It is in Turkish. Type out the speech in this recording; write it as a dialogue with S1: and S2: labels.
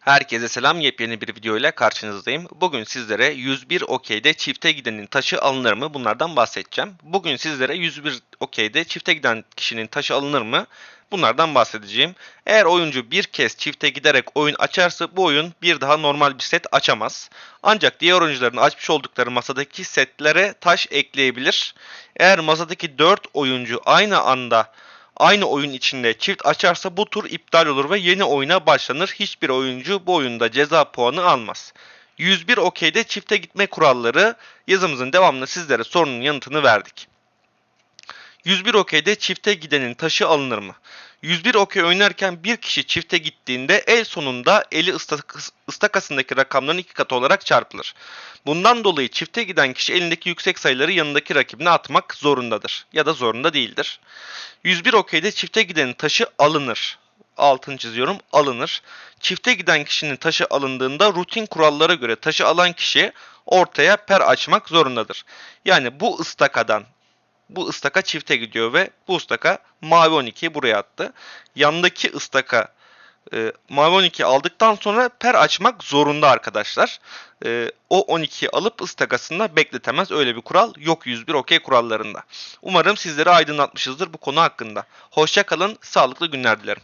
S1: Herkese selam. Yepyeni bir video ile karşınızdayım. Bugün sizlere 101 okeyde çifte gidenin taşı alınır mı? Bunlardan bahsedeceğim. Bugün sizlere 101 okeyde çifte giden kişinin taşı alınır mı? Bunlardan bahsedeceğim. Eğer oyuncu bir kez çifte giderek oyun açarsa bu oyun bir daha normal bir set açamaz. Ancak diğer oyuncuların açmış oldukları masadaki setlere taş ekleyebilir. Eğer masadaki 4 oyuncu aynı anda aynı oyun içinde çift açarsa bu tur iptal olur ve yeni oyuna başlanır. Hiçbir oyuncu bu oyunda ceza puanı almaz. 101 okeyde çifte gitme kuralları yazımızın devamında sizlere sorunun yanıtını verdik. 101 okeyde çifte gidenin taşı alınır mı? 101 okey oynarken bir kişi çifte gittiğinde el sonunda eli ıstak- ıstakasındaki rakamların iki katı olarak çarpılır. Bundan dolayı çifte giden kişi elindeki yüksek sayıları yanındaki rakibine atmak zorundadır ya da zorunda değildir. 101 okeyde çifte gidenin taşı alınır. Altını çiziyorum alınır. Çifte giden kişinin taşı alındığında rutin kurallara göre taşı alan kişi ortaya per açmak zorundadır. Yani bu ıstakadan bu ıstaka çifte gidiyor ve bu ıstaka mavi 12'yi buraya attı. Yandaki ıstaka e, mavi 12 aldıktan sonra per açmak zorunda arkadaşlar. E, o 12'yi alıp ıstakasında bekletemez. Öyle bir kural yok 101 okey kurallarında. Umarım sizleri aydınlatmışızdır bu konu hakkında. Hoşça kalın, sağlıklı günler dilerim.